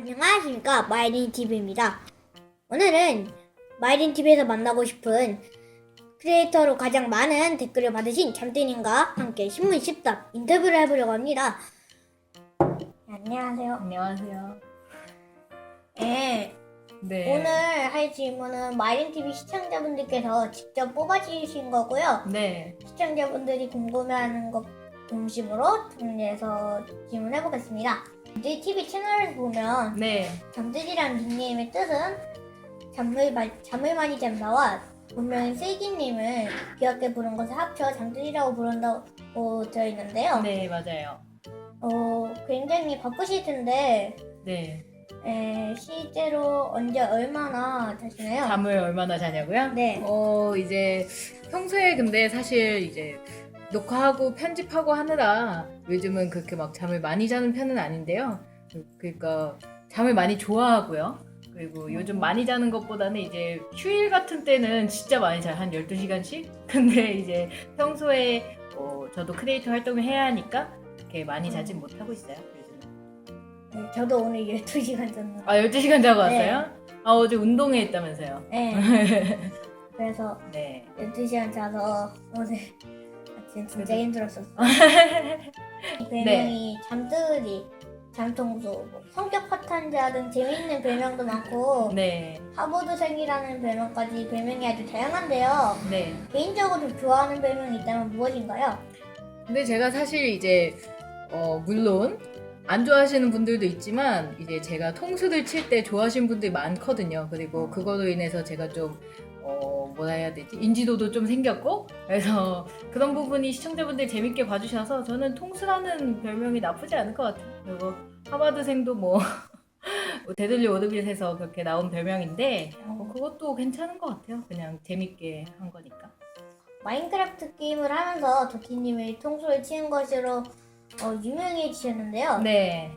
안녕하십니까 마이린 TV입니다. 오늘은 마이린 TV에서 만나고 싶은 크리에이터로 가장 많은 댓글을 받으신 잠들님과 함께 신문 10답 인터뷰를 해보려고 합니다. 네, 안녕하세요. 안녕하세요. 네, 네. 오늘 할 질문은 마이린 TV 시청자분들께서 직접 뽑아주신 거고요. 네. 시청자분들이 궁금해하는 것 중심으로 정리해서 질문해 보겠습니다. 이제 TV 채널을 보면 네. 잠들이란 닉네임의 뜻은 잠을, 마- 잠을 많이 잔다와 분명히 세기님을 귀엽게 부른 것을 합쳐 잠들이라고 부른다고 되어 있는데요. 네, 맞아요. 어, 굉장히 바쁘실 텐데 네. 에, 실제로 언제 얼마나 자시나요? 잠을 얼마나 자냐고요? 네. 어, 이제 평소에 근데 사실 이제 녹화하고 편집하고 하느라 요즘은 그렇게 막 잠을 많이 자는 편은 아닌데요. 그러니까 잠을 많이 좋아하고요. 그리고 요즘 많이 자는 것보다는 이제 휴일 같은 때는 진짜 많이 자요. 한 12시간씩? 근데 이제 평소에 어, 저도 크리에이터 활동을 해야 하니까 그렇게 많이 자진 못하고 있어요. 요즘은. 네, 저도 오늘 12시간 잤는데 아, 12시간 자고 네. 왔어요? 아, 어제 운동회 했다면서요? 네. 그래서 네. 12시간 자서 오늘 진짜 그래도- 힘들었었어요. 이 네. 별명이 잠들이, 잠통수, 뭐 성격 파탄자 등 재미있는 별명도 많고 네. 하버드생이라는 별명까지 별명이 아주 다양한데요. 네. 개인적으로 좋아하는 별명이 있다면 무엇인가요? 근데 제가 사실 이제, 어, 물론, 안 좋아하시는 분들도 있지만, 이제 제가 통수를 칠때 좋아하시는 분들이 많거든요. 그리고 그거로 인해서 제가 좀, 어, 뭐라 해야 되지? 인지도도 좀 생겼고, 그래서 그런 부분이 시청자분들이 재밌게 봐주셔서 저는 통수라는 별명이 나쁘지 않을 것 같아요. 그리고 하바드생도 뭐, 뭐 데들리 오드빗에서 그렇게 나온 별명인데, 뭐 그것도 괜찮은 것 같아요. 그냥 재밌게 한 거니까. 마인크래프트 게임을 하면서 도티님이 통수를 치는 것으로 어, 유명해지셨는데요. 네.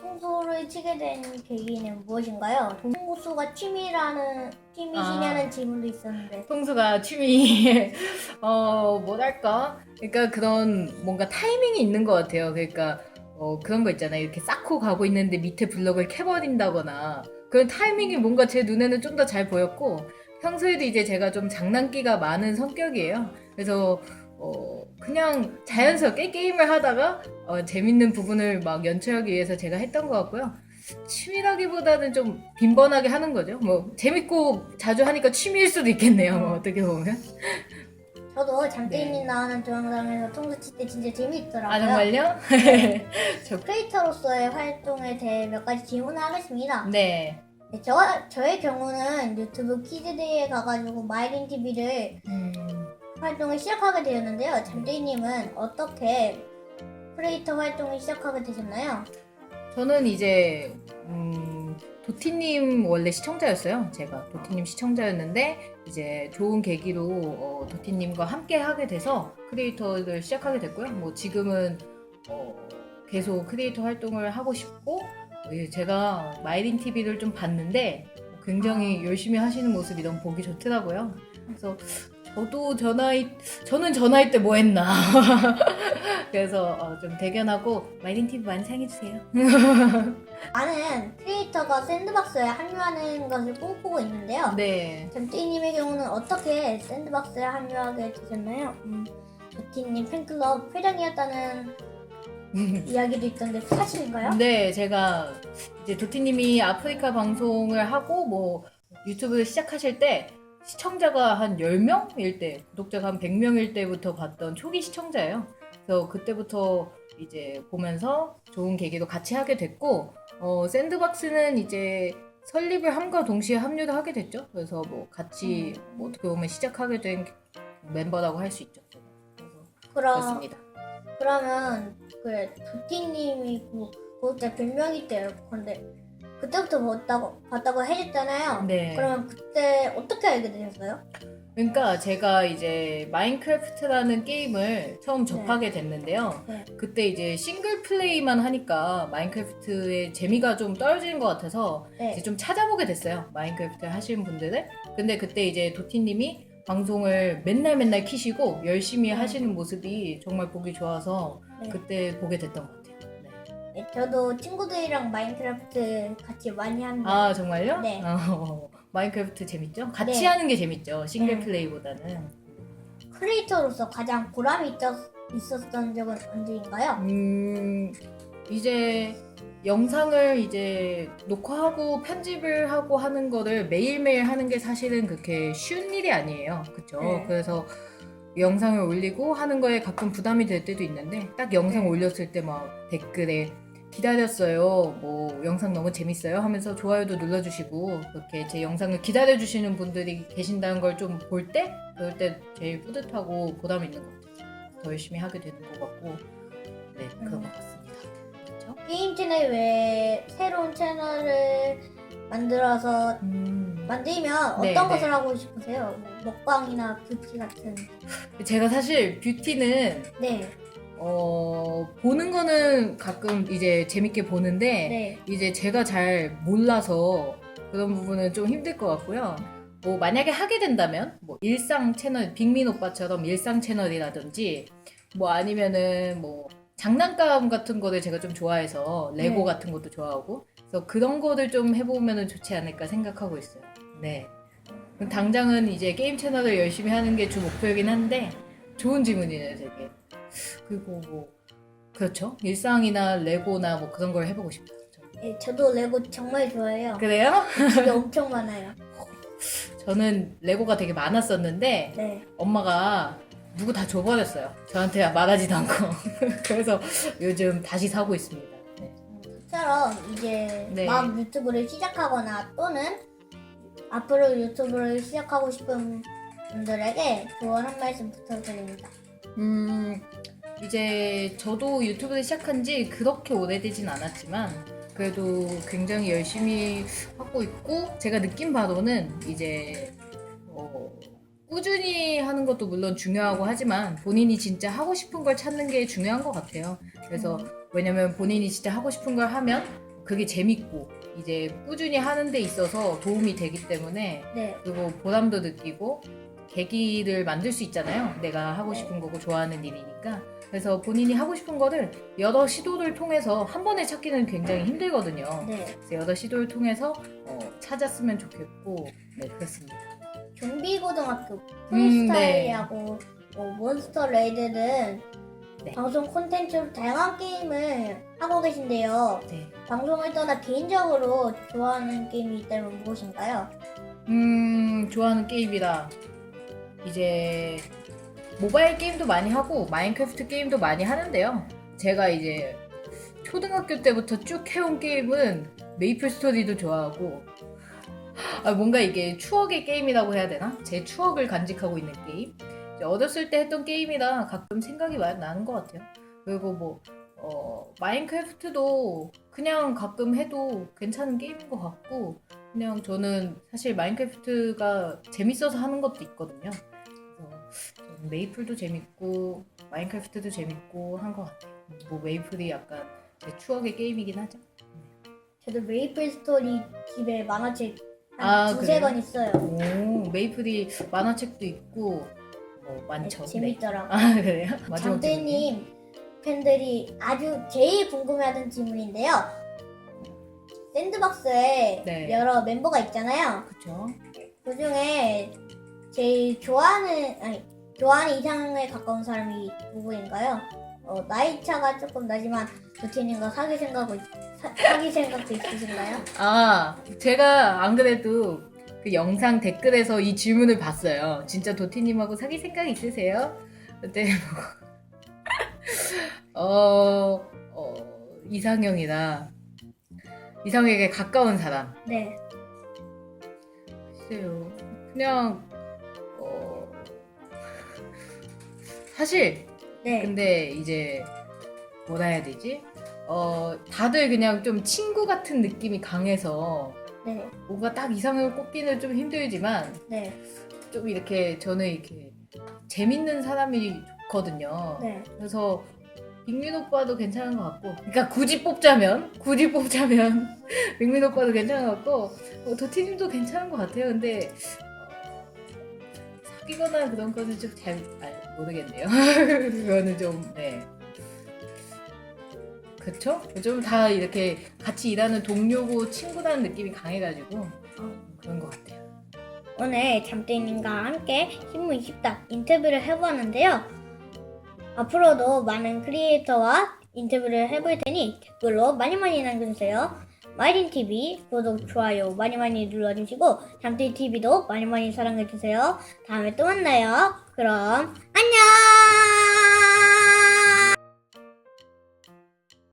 통수를 치게 된 계기는 무엇인가요? 통수가 취미라는 취미시냐는 아. 질문도 있었는데 통수가 취미, 어, 뭐랄까. 그러니까 그런 뭔가 타이밍이 있는 것 같아요. 그러니까, 어, 그런 거 있잖아요. 이렇게 쌓고 가고 있는데 밑에 블럭을 캐버린다거나. 그런 타이밍이 뭔가 제 눈에는 좀 더 잘 보였고, 평소에도 이제 제가 좀 장난기가 많은 성격이에요. 그래서, 어, 그냥 자연스럽게 게임을 하다가, 어, 재밌는 부분을 막 연출하기 위해서 제가 했던 것 같고요. 취미라기보다는 좀 빈번하게 하는 거죠. 뭐 재밌고 자주 하니까 취미일 수도 있겠네요. 뭐 어떻게 보면. 저도 네. 나오는 동영상에서 통수 칠 때 진짜 재미있더라고요. 아 정말요? 저 크리에이터로서의 활동에 대해 몇 가지 질문을 하겠습니다. 네. 네, 저, 저의 경우는 유튜브 키즈데이에 가가지고 마이린 TV를 음, 활동을 시작하게 되었는데요. 잠들님은 어떻게 크리에이터 활동을 시작하게 되셨나요? 저는 이제 음, 도티님 원래 시청자였어요. 제가 도티님 시청자였는데 이제 좋은 계기로 어, 도티님과 함께 하게 돼서 크리에이터를 시작하게 됐고요. 뭐 지금은 어, 계속 크리에이터 활동을 하고 싶고 예, 제가 마이린 TV를 좀 봤는데 굉장히 열심히 하시는 모습이 너무 보기 좋더라고요. 그래서 저도 저 나이 저는 저 나이 때 뭐 했나 그래서 어, 좀 대견하고 마이린 TV 많이 사랑해 주세요. 많은 크리에이터가 샌드박스에 합류하는 것을 꿈꾸고 있는데요. 네. 잠들님의 경우는 어떻게 샌드박스에 합류하게 되셨나요? 음, 도티님 팬클럽 회장이었다는 이야기도 있던데 사실인가요? 네, 제가 이제 도티님이 아프리카 방송을 하고 뭐 유튜브를 시작하실 때 시청자가 한 10명일 때, 구독자가 한 100명일 때부터 봤던 초기 시청자예요. 그래서 그때부터 이제 보면서 좋은 계기도 같이 하게 됐고, 어, 샌드박스는 이제 설립을 함과 동시에 합류도 하게 됐죠. 그래서 뭐 같이 뭐 어떻게 보면 시작하게 된 멤버라고 할 수 있죠. 그래서 그럼 그렇습니다. 그러면 그 도티님이 그 구독자 100명이 때요. 근데 그때부터 봤다고 봤다고 해줬잖아요. 네. 그러면 그때 어떻게 알게 되셨어요? 그러니까 제가 이제 마인크래프트라는 게임을 처음 접하게 됐는데요. 네. 그때 이제 싱글 플레이만 하니까 마인크래프트의 재미가 좀 떨어지는 것 같아서 네. 이제 좀 찾아보게 됐어요. 마인크래프트 하시는 분들을. 근데 그때 이제 도티님이 방송을 맨날 맨날 키시고 열심히 네. 하시는 모습이 정말 보기 좋아서 네. 그때 보게 됐던 것 같아요. 네. 저도 친구들이랑 마인크래프트 같이 많이 합니다. 아 정말요? 네. 어, 마인크래프트 재밌죠? 같이 네. 하는 게 재밌죠. 싱글 네. 플레이보다는. 크리에이터로서 가장 보람이 있었, 있었던 적은 언제인가요? 음 이제 영상을 이제 녹화하고 편집을 하고 하는 거를 매일매일 하는 게 사실은 그렇게 쉬운 일이 아니에요. 그쵸? 네. 그래서 영상을 올리고 하는 거에 가끔 부담이 될 때도 있는데 딱 영상 네. 올렸을 때 막 댓글에 기다렸어요. 뭐 영상 너무 재밌어요 하면서 좋아요도 눌러주시고 그렇게 제 영상을 기다려주시는 분들이 계신다는 걸 좀 볼 때 그럴 때 제일 뿌듯하고 보람 있는 것 같아요. 더 열심히 하게 되는 것 같고 네 그런 음. 것 같습니다. 그렇죠? 게임 채널 외에 새로운 채널을 만들어서 음, 만들면 네, 어떤 네. 것을 하고 싶으세요? 뭐 먹방이나 뷰티 같은. 제가 사실 뷰티는 네, 어, 보는 거는 가끔 이제 재밌게 보는데 네, 이제 제가 잘 몰라서 그런 부분은 좀 힘들 것 같고요. 뭐 만약에 하게 된다면 뭐 일상 채널 빅민 오빠처럼 일상 채널이라든지 뭐 아니면은 뭐 장난감 같은 거를 제가 좀 좋아해서 레고 네. 같은 것도 좋아하고 그래서 그런 거를 좀 해보면은 좋지 않을까 생각하고 있어요. 네. 당장은 이제 게임 채널을 열심히 하는 게 주 목표이긴 한데 좋은 질문이네요, 되게. 그리고 뭐 그렇죠. 일상이나 레고나 뭐 그런 걸 해보고 싶어요. 저는. 네, 저도 레고 정말 좋아해요. 그래요? 집에 엄청 많아요. 저는 레고가 되게 많았었는데 네, 엄마가 누구 다 줘버렸어요. 저한테 말하지도 않고. 그래서 요즘 다시 사고 있습니다. 네. 처럼 이제 네. 막 유튜브를 시작하거나 또는 앞으로 유튜브를 시작하고 싶은 분들에게 조언 한 말씀 부탁드립니다. 음, 이제 저도 유튜브를 시작한 지 그렇게 오래되진 않았지만 그래도 굉장히 열심히 하고 있고 제가 느낀 바로는 이제 어, 꾸준히 하는 것도 물론 중요하고 하지만 본인이 진짜 하고 싶은 걸 찾는 게 중요한 것 같아요. 그래서 왜냐면 본인이 진짜 하고 싶은 걸 하면 그게 재밌고 이제 꾸준히 하는 데 있어서 도움이 되기 때문에 네, 그리고 보람도 느끼고 계기를 만들 수 있잖아요. 내가 하고 싶은 거고 좋아하는 일이니까. 그래서 본인이 하고 싶은 거를 여러 시도를 통해서 한 번에 찾기는 굉장히 힘들거든요. 네. 그래서 여러 시도를 통해서 어, 찾았으면 좋겠고, 네, 그렇습니다. 좀비 고등학교 음, 프리스타일이하고 뭐 몬스터 레이드는 네. 방송 콘텐츠로 다양한 게임을 하고 계신데요. 네. 방송을 떠나 개인적으로 좋아하는 게임이 있다면 무엇인가요? 음, 좋아하는 게임이라 이제 모바일 게임도 많이 하고 마인크래프트 게임도 많이 하는데요. 제가 이제 초등학교 때부터 쭉 해온 게임은 메이플 스토리도 좋아하고 아, 뭔가 이게 추억의 게임이라고 해야 되나? 제 추억을 간직하고 있는 게임. 어렸을 때 했던 게임이라 가끔 생각이 많이 나는 것 같아요. 그리고 뭐 어, 마인크래프트도 그냥 가끔 해도 괜찮은 게임인 것 같고 그냥 저는 사실 마인크래프트가 재밌어서 하는 것도 있거든요. 메이플도 재밌고 마인크래프트도 재밌고 한 것 같아요. 뭐 메이플이 약간 제 추억의 게임이긴 하죠. 저도 메이플 스토리 집에 만화책 한 아, 두세 그래요? 권 있어요. 오 메이플이 만화책도 있고 뭐 많죠. 네, 재밌더라고요. 아 그래요? 마지막 질문이요? 장대님 팬들이 아주 제일 궁금해하는 질문인데요. 샌드박스에 네. 여러 멤버가 있잖아요. 그쵸? 그 중에 제일 좋아하는 아니 좋아하는 이상에 가까운 사람이 누구인가요? 어, 나이 차가 조금 나지만 도티님과 사귈 생각이 사, 사귈 생각도 있으신가요? 아, 제가 안 그래도 그 영상 댓글에서 이 질문을 봤어요. 진짜 도티님하고 사귈 생각 있으세요? 그때 뭐, 어, 어, 이상형이라 이상형에게 가까운 사람. 네, 글쎄요. 그냥, 사실, 네, 근데 이제, 뭐라 해야 되지? 어, 다들 그냥 좀 친구 같은 느낌이 강해서 네, 뭔가 딱 이상형을 꼽기는 좀 힘들지만 네, 좀 이렇게 저는 이렇게 재밌는 사람이 좋거든요. 네. 그래서 빅민 오빠도 괜찮은 것 같고, 그러니까 굳이 뽑자면 굳이 뽑자면 빅민 오빠도 괜찮은 것 같고 어, 도티님도 괜찮은 것 같아요. 근데 어, 사귀거나 그런 거는 좀 잘 모르겠네요. 그거는 좀 네. 그쵸? 좀 다 이렇게 같이 일하는 동료고 친구라는 느낌이 강해가지고 어, 그런 것 같아요. 오늘 잠들님과 함께 신문 10답 인터뷰를 해보았는데요. 앞으로도 많은 크리에이터와 인터뷰를 해볼 테니 댓글로 많이 많이 남겨주세요. 마이린TV 구독, 좋아요 많이 많이 눌러주시고 잠들TV도 많이 많이 사랑해주세요. 다음에 또 만나요. 그럼